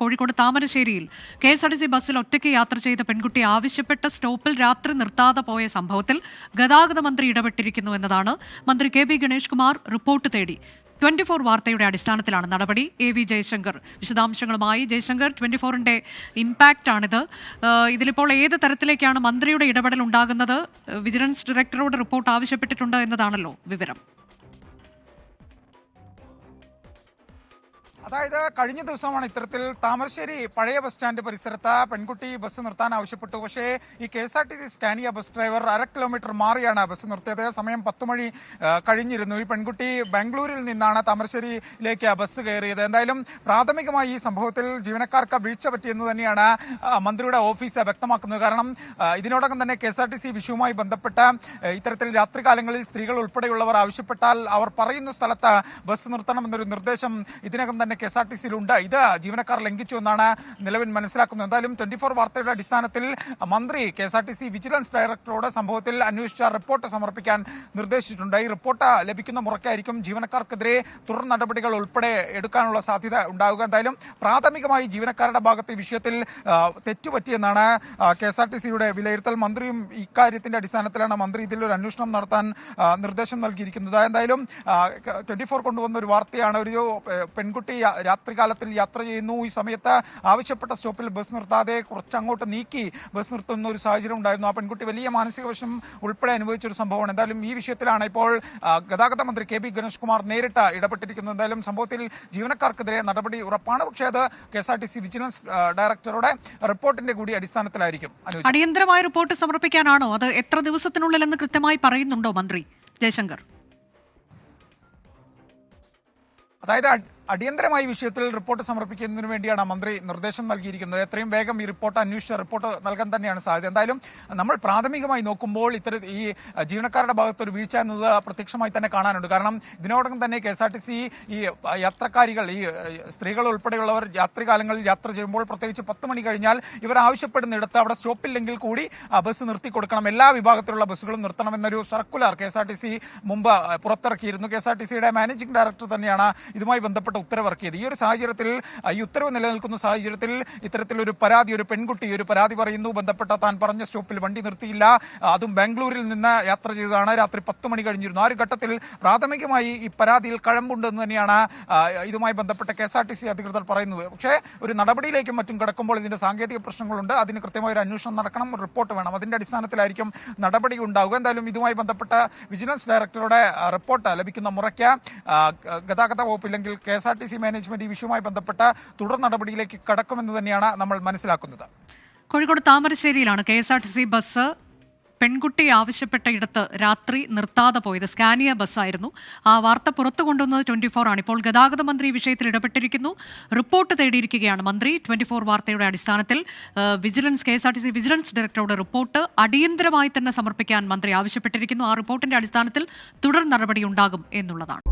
കോഴിക്കോട് താമരശ്ശേരിയിൽ K S R T C ബസ്സിൽ ഒറ്റയ്ക്ക് യാത്ര ചെയ്ത പെൺകുട്ടി ആവശ്യപ്പെട്ട സ്റ്റോപ്പിൽ രാത്രി നിർത്താതെ പോയ സംഭവത്തിൽ ഗതാഗത മന്ത്രി ഇടപെട്ടിരിക്കുന്നു എന്നതാണ് മന്ത്രി K B Ganesh Kumar report തേടി. ട്വന്റി ഫോർ വാർത്തയുടെ അടിസ്ഥാനത്തിലാണ് നടപടി. A V Jayashankar. വിശദാംശങ്ങളുമായി ജയശങ്കർ. ട്വന്റി ഫോറിന്റെ ഇമ്പാക്റ്റ് ആണിത് ഇതിലിപ്പോൾ ഏത് തരത്തിലേക്കാണ് മന്ത്രിയുടെ ഇടപെടൽ ഉണ്ടാകുന്നത്? വിജിലൻസ് ഡയറക്ടറോട് റിപ്പോർട്ട് ആവശ്യപ്പെട്ടിട്ടുണ്ട് എന്നതാണല്ലോ വിവരം. അതായത് കഴിഞ്ഞ ദിവസമാണ് ഇത്തരത്തിൽ താമരശ്ശേരി പഴയ ബസ് സ്റ്റാൻഡ് പരിസരത്ത് പെൺകുട്ടി ബസ് നിർത്താൻ ആവശ്യപ്പെട്ടു. പക്ഷേ ഈ K S R T C Scania bus driver അര കിലോമീറ്റർ മാറിയാണ് ബസ് നിർത്തിയത്. സമയം പത്ത് മണി കഴിഞ്ഞിരുന്നു. ഈ പെൺകുട്ടി ബാംഗ്ലൂരിൽ നിന്നാണ് താമരശ്ശേരിയിലേക്ക് ബസ് കയറിയത്. എന്തായാലും പ്രാഥമികമായി ഈ സംഭവത്തിൽ ജീവനക്കാർക്ക് വീഴ്ച പറ്റിയെന്ന് തന്നെയാണ് മന്ത്രിയുടെ ഓഫീസ് വ്യക്തമാക്കുന്നത്. കാരണം ഇതിനോടകം തന്നെ K S R T C വിഷയവുമായി ബന്ധപ്പെട്ട ഇത്തരത്തിൽ രാത്രികാലങ്ങളിൽ സ്ത്രീകൾ ഉൾപ്പെടെയുള്ളവർ ആവശ്യപ്പെട്ടാൽ അവർ പറയുന്ന സ്ഥലത്ത് ബസ് നിർത്തണമെന്നൊരു നിർദ്ദേശം ഇതിനകം തന്നെ കെ എസ് ആർ ടി സിയിലുണ്ട് ഇത് ജീവനക്കാർ ലംഘിച്ചു എന്നാണ് നിലവിൽ മനസ്സിലാക്കുന്നത്. എന്തായാലും ട്വന്റി ഫോർ വാർത്തയുടെ അടിസ്ഥാനത്തിൽ മന്ത്രി K S R T C vigilance ഡയറക്ടറോട് സംഭവത്തിൽ അന്വേഷിച്ച റിപ്പോർട്ട് സമർപ്പിക്കാൻ നിർദ്ദേശിച്ചിട്ടുണ്ട്. ഈ റിപ്പോർട്ട് ലഭിക്കുന്ന മുറയ്ക്കായിരിക്കും ജീവനക്കാർക്കെതിരെ തുടർ നടപടികൾ ഉൾപ്പെടെ എടുക്കാനുള്ള സാധ്യത ഉണ്ടാവുക. എന്തായാലും പ്രാഥമികമായി ജീവനക്കാരുടെ ഭാഗത്ത് വിഷയത്തിൽ തെറ്റുപറ്റിയെന്നാണ് കെ എസ് ആർ ടി സിയുടെ വിലയിരുത്തൽ. മന്ത്രിയും ഇക്കാര്യത്തിന്റെ അടിസ്ഥാനത്തിലാണ് മന്ത്രി ഇതിൽ ഒരു അന്വേഷണം നടത്താൻ നിർദ്ദേശം നൽകിയിരിക്കുന്നത്. എന്തായാലും ട്വന്റി ഫോർ കൊണ്ടുവന്ന ഒരു വാർത്തയാണ് ഒരു പെൺകുട്ടി രാത്രികാലത്തിൽ യാത്ര ചെയ്യുന്നു. ഈ സമയത്ത് ആവശ്യപ്പെട്ട സ്റ്റോപ്പിൽ ബസ് നിർത്താതെ കുറച്ച് അങ്ങോട്ട് നീക്കി ബസ് നിർത്തുന്ന ഒരു സാഹചര്യം ഉണ്ടായിരുന്നു. ആ പെൺകുട്ടി വലിയ മാനസിക വശം ഉൾപ്പെടെ അനുഭവിച്ച ഒരു സംഭവമാണ്. എന്തായാലും ഈ വിഷയത്തിലാണ് ഇപ്പോൾ ഗതാഗത മന്ത്രി കെ ബി ഗണേഷ് കുമാർ നേരിട്ട് ഇടപെട്ടിരിക്കുന്നത്. എന്തായാലും സംഭവത്തിൽ ജീവനക്കാർക്കെതിരെ നടപടി ഉറപ്പാണ്. പക്ഷേ അത് K S R T C vigilance ഡയറക്ടറുടെ റിപ്പോർട്ടിന്റെ കൂടി അടിസ്ഥാനത്തിലായിരിക്കും. അടിയന്തരമായ റിപ്പോർട്ട് സമർപ്പിക്കാനാണോ? അത് എത്ര ദിവസത്തിനുള്ളിൽ ദിവസത്തിനുള്ളിലെന്ന് കൃത്യമായി പറയുന്നുണ്ടോ മന്ത്രി? ജയശങ്കർ. അതായത് അടിയന്തരമായി വിഷയത്തിൽ റിപ്പോർട്ട് സമർപ്പിക്കുന്നതിന് വേണ്ടിയാണ് മന്ത്രി നിർദ്ദേശം നൽകിയിരിക്കുന്നത്. എത്രയും വേഗം ഈ റിപ്പോർട്ട് അന്വേഷിച്ച റിപ്പോർട്ട് നൽകാൻ തന്നെയാണ് സാധ്യത. എന്തായാലും നമ്മൾ പ്രാഥമികമായി നോക്കുമ്പോൾ ഇത്തരം ഈ ജീവനക്കാരുടെ ഭാഗത്ത് ഒരു വീഴ്ച എന്നത് പ്രത്യക്ഷമായി തന്നെ കാണാനുണ്ട്. കാരണം ഇതിനോടകം തന്നെ K S R T C ഈ യാത്രക്കാരികൾ ഈ സ്ത്രീകൾ ഉൾപ്പെടെയുള്ളവർ രാത്രികാലങ്ങളിൽ യാത്ര ചെയ്യുമ്പോൾ പ്രത്യേകിച്ച് പത്ത് മണി കഴിഞ്ഞാൽ ഇവർ ആവശ്യപ്പെടുന്നിടത്ത് അവിടെ സ്റ്റോപ്പില്ലെങ്കിൽ കൂടി ബസ് നിർത്തി കൊടുക്കണം. എല്ലാ വിഭാഗത്തിലുള്ള ബസ്സുകളും നിർത്തണമെന്നൊരു circular K S R T C മുമ്പ് പുറത്തിറക്കിയിരുന്നു. കെ എസ് ആർ ടി സിയുടെ മാനേജിംഗ് ഡയറക്ടർ തന്നെയാണ് ഇതുമായി ബന്ധപ്പെട്ട ഉത്തരവിറക്കിയത്. ഈ ഒരു സാഹചര്യത്തിൽ ഈ ഉത്തരവ് നിലനിൽക്കുന്ന സാഹചര്യത്തിൽ ഇത്തരത്തിലൊരു പരാതി ഒരു പെൺകുട്ടി ഒരു പരാതി പറയുന്നു. ബന്ധപ്പെട്ട താൻ പറഞ്ഞ സ്റ്റോപ്പിൽ വണ്ടി നിർത്തിയില്ല. അതും ബാംഗ്ലൂരിൽ നിന്ന് യാത്ര ചെയ്തതാണ്. രാത്രി പത്ത് മണി കഴിഞ്ഞിരുന്നു. ആ ഒരു ഘട്ടത്തിൽ പ്രാഥമികമായി ഈ പരാതിയിൽ കഴമ്പുണ്ടെന്ന് തന്നെയാണ് ഇതുമായി ബന്ധപ്പെട്ട K S R T C അധികൃതർ പറയുന്നത്. പക്ഷേ ഒരു നടപടിയിലേക്കും മറ്റും കിടക്കുമ്പോൾ ഇതിന്റെ സാങ്കേതിക പ്രശ്നങ്ങളുണ്ട്. അതിന് കൃത്യമായ ഒരു അന്വേഷണം നടക്കണം. റിപ്പോർട്ട് വേണം. അതിന്റെ അടിസ്ഥാനത്തിലായിരിക്കും നടപടി ഉണ്ടാവുക. എന്തായാലും ഇതുമായി ബന്ധപ്പെട്ട വിജിലൻസ് ഡയറക്ടറുടെ റിപ്പോർട്ട് ലഭിക്കുന്ന മുറയ്ക്ക് ഗതാഗത വകുപ്പ് ഇല്ലെങ്കിൽ K S R T C management ഈ വിഷയവുമായി ബന്ധപ്പെട്ട തുടർ നടപടിയിലേക്ക് കടക്കുമെന്ന് തന്നെയാണ് നമ്മൾ മനസ്സിലാക്കുന്നത്. Kozhikode താമരശ്ശേരിയിലാണ് K S R T C bus പെൺകുട്ടി ആവശ്യപ്പെട്ട ഇടത്ത് രാത്രി നിർത്താതെ പോയത്. സ്കാനിയ ബസ്സായിരുന്നു. ആ വാർത്ത പുറത്തു കൊണ്ടുവന്നത് ട്വന്റി ഫോർ ആണ്. ഇപ്പോൾ ഗതാഗത മന്ത്രി വിഷയത്തിൽ ഇടപെട്ടിരിക്കുന്നു. റിപ്പോർട്ട് തേടിയിരിക്കുകയാണ് മന്ത്രി. ട്വന്റി ഫോർ വാർത്തയുടെ അടിസ്ഥാനത്തിൽ vigilance K S R T C vigilance ഡയറക്ടറുടെ റിപ്പോർട്ട് അടിയന്തരമായി തന്നെ സമർപ്പിക്കാൻ മന്ത്രി ആവശ്യപ്പെട്ടിരിക്കുന്നു. ആ റിപ്പോർട്ടിന്റെ അടിസ്ഥാനത്തിൽ തുടർ നടപടി ഉണ്ടാകും എന്നുള്ളതാണ്.